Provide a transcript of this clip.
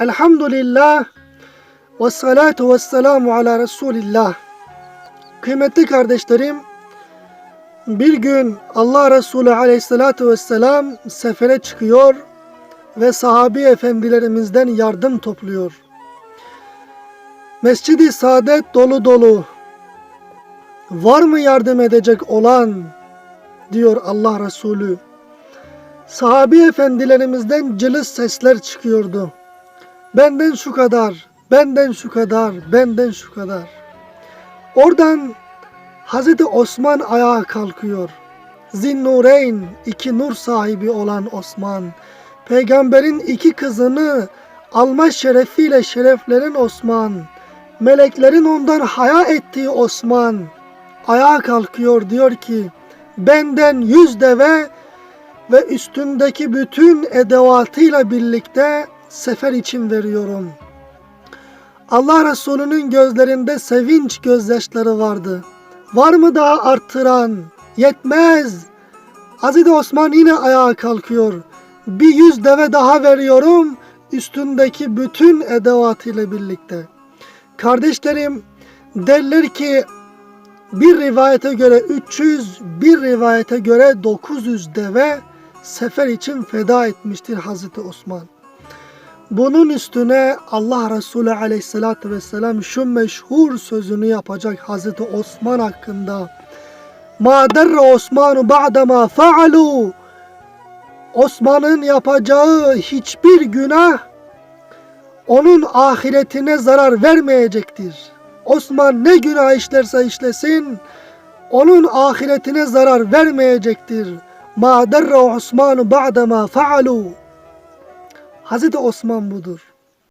Elhamdülillah ve salatu ve selamu ala Resulillah. Kıymetli kardeşlerim, bir gün Allah Resulü aleyhissalatu vesselam sefere çıkıyor ve sahabi efendilerimizden yardım topluyor. Mescid-i Saadet dolu dolu. Var mı yardım edecek olan diyor Allah Resulü. Sahabi efendilerimizden cılız sesler çıkıyordu. Benden şu kadar, benden şu kadar, benden şu kadar. Oradan Hazreti Osman ayağa kalkıyor. Zinnureyn, iki nur sahibi olan Osman. Peygamberin iki kızını alma şerefiyle şereflenen Osman. Meleklerin ondan haya ettiği Osman. Ayağa kalkıyor diyor ki benden yüz deve ve üstündeki bütün edevatıyla birlikte sefer için veriyorum. Allah Resulü'nün gözlerinde sevinç gözyaşları vardı. Var mı daha arttıran? Yetmez. Hazreti Osman yine ayağa kalkıyor. Bir yüz deve daha veriyorum üstündeki bütün edevatıyla birlikte. Kardeşlerim derler ki bir rivayete göre 300, bir rivayete göre 900 deve sefer için feda etmiştir Hazreti Osman. Bunun üstüne Allah Resulü aleyhissalatü vesselam şu meşhur sözünü yapacak Hazreti Osman hakkında. Ma derre Osmanu ba'dema fa'alu Osman'ın yapacağı hiçbir günah onun ahiretine zarar vermeyecektir. Osman ne günah işlerse işlesin onun ahiretine zarar vermeyecektir. Ma derre Osmanu ba'dema fa'alu Hazreti Osman budur.